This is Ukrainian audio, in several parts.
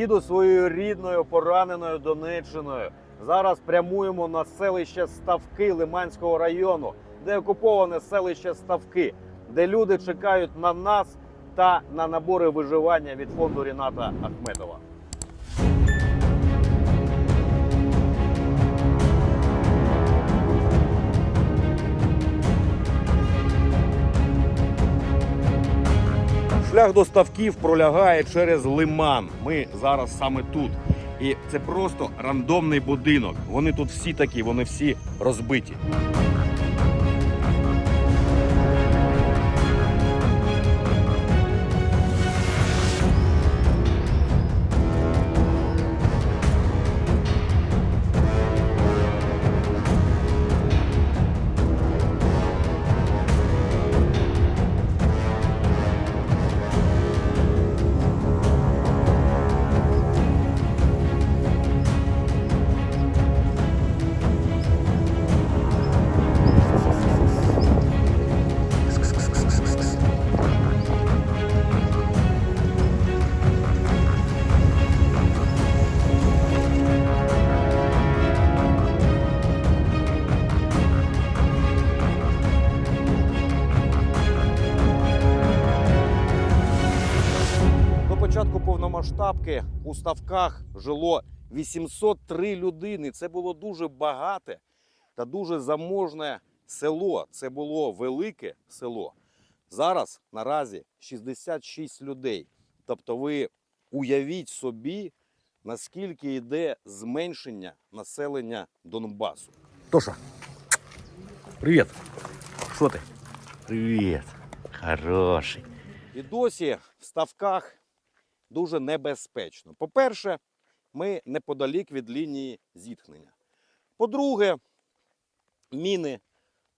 їду своєю рідною пораненою Донеччиною. Зараз прямуємо на селище Ставки Лиманського району, де окуповане селище Ставки, де люди чекають на нас та на набори виживання від фонду Ріната Ахметова. Шлях до ставків пролягає через лиман. Ми зараз саме тут. І це просто рандомний будинок. Вони тут всі такі, вони всі розбиті. Повномасштабки у ставках жило 803 людини. Це було дуже багате та дуже заможне село. Це було велике село. Зараз наразі 66 людей. Тобто, ви уявіть собі, наскільки йде зменшення населення Донбасу. Тоша, привіт. Що ти? Привет, хороший. І досі в ставках дуже небезпечно. По-перше, ми неподалік від лінії зіткнення. По-друге, міни,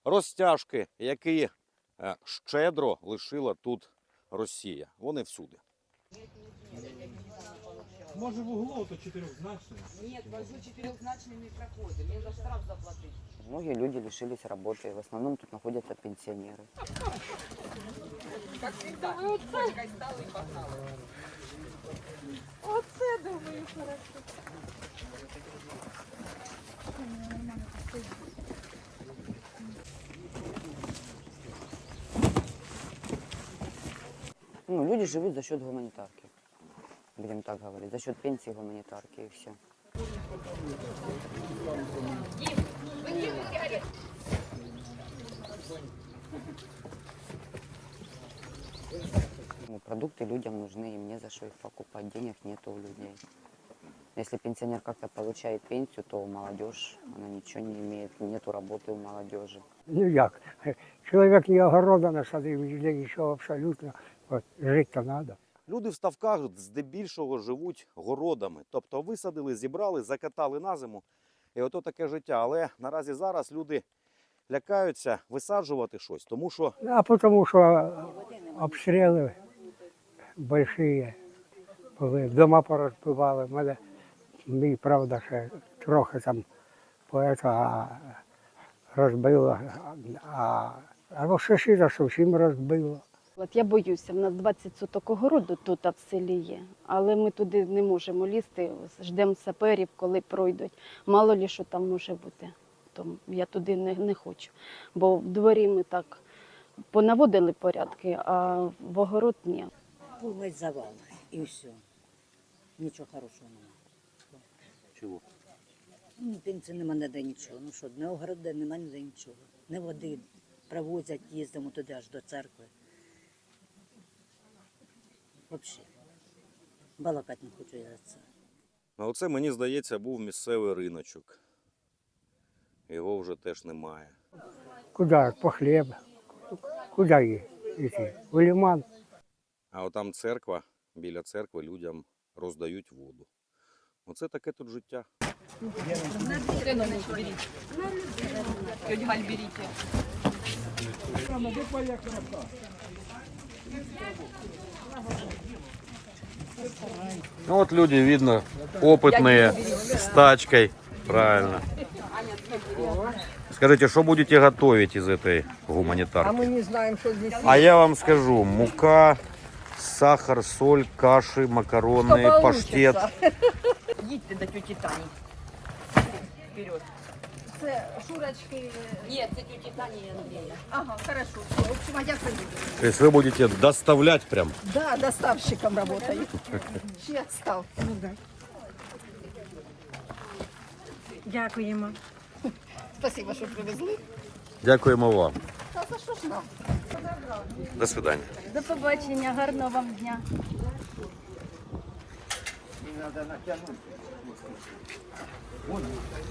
розтяжки, які е, щедро лишила тут Росія. Вони всюди. Може в углу то чотирьохзначне? Нет, вожу четырехзначный не проходит. Мне за штраф заплатить. Многие люди лишились работы. В основном тут находятся пенсионеры. Как всегда. Почкой стал и погнал. Ну, люди живут за счет гуманитарки. Будем так говорить. За счет пенсии гуманитарки и все. Ну, продукты людям нужны, им не за что их покупать, денег нету у людей. Если пенсионер как-то получает пенсию, то молодежь, она ничего не имеет, нету работы у молодежи. Ну як? Чоловік ні огорода насадив, ніде нічого абсолютно. От, жити-то треба. Люди в ставках здебільшого живуть городами. Тобто висадили, зібрали, закатали на зиму. І ото таке життя. Але наразі зараз люди лякаються висаджувати щось, тому що А тому що обстріли великі були, дома порозбивали. Мене, мій, правда, ще трохи там поета розбило, а, а розшишіра зовсім розбило. От я боюся, в нас 20 соток огороду тут а в селі є, але ми туди не можемо лізти, ждемо саперів, коли пройдуть. Мало лі що там може бути. Тому я туди не, не хочу. Бо в дворі ми так понаводили порядки, а в огород ні. Повний завал і все. Нічого хорошого немає. чого? Ну, пенсії нема ніде нічого. Ну що, не огороди, нема ніде нічого. Не води привозять, їздимо туди аж до церкви. Взагалі. Балакати не хочу я за це. А оце, мені здається, був місцевий риночок. Його вже теж немає. Куди? По хліб. Куди йти? В лиман. А отам церква, біля церкви людям роздають воду. Оце таке тут життя. Галь. Ну вот люди, видно, опытные, с тачкой. Правильно. Скажите, что будете готовить из этой гуманитарки? А мы не знаем, что здесь А я вам скажу, мука, Сахар, соль, каші, макарони, паштет. Їдьте до тюті Тані. Вперед. Це шурочки. Ні, це тюті Тані і Андрія. Ага, хорошо. В общем, а я приеду. То есть вы будете доставлять прям. Да, доставщиком работаю. Ще став. Дякуємо. Спасибо, що привезли. Дякуємо вам. Та за що ж нам? До свидання. До побачення, гарного вам дня.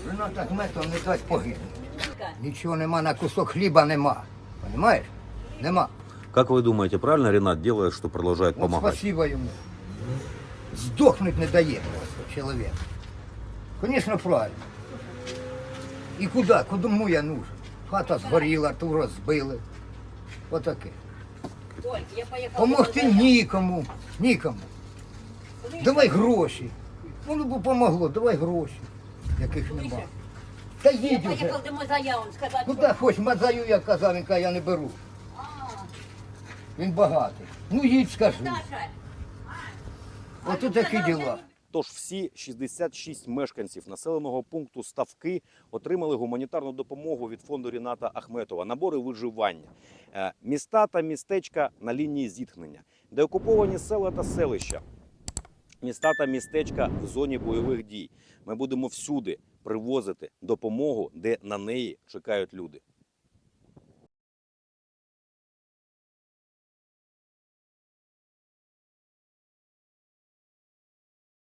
Жена так метом не дасть погибнути. Нічого нема, на кусок хліба нема. Понимаєш? Нема. Как вы думаете, правильно Ренат делает, что продолжает От помогать? спасибо йому. Здохнуть не дає просто чоловік. Звісно, правильно. І куди? Кому я нужен? Хата згоріла, ту розбили. Отаке. Помогти нікому. Нікому. Давай гроші. Воно б помогло, давай гроші, яких нема. Та Я їдь уже. поїхав до заяву сказати, Куди хоч мазаю, я казав, він каже, я не беру. Він багатий. Ну їдь, скажи. Саша, Ото такі діла. Тож всі 66 мешканців населеного пункту Ставки отримали гуманітарну допомогу від фонду Ріната Ахметова, набори виживання, Е, міста та містечка на лінії зіткнення, де окуповані села та селища, міста та містечка в зоні бойових дій. Ми будемо всюди привозити допомогу, де на неї чекають люди.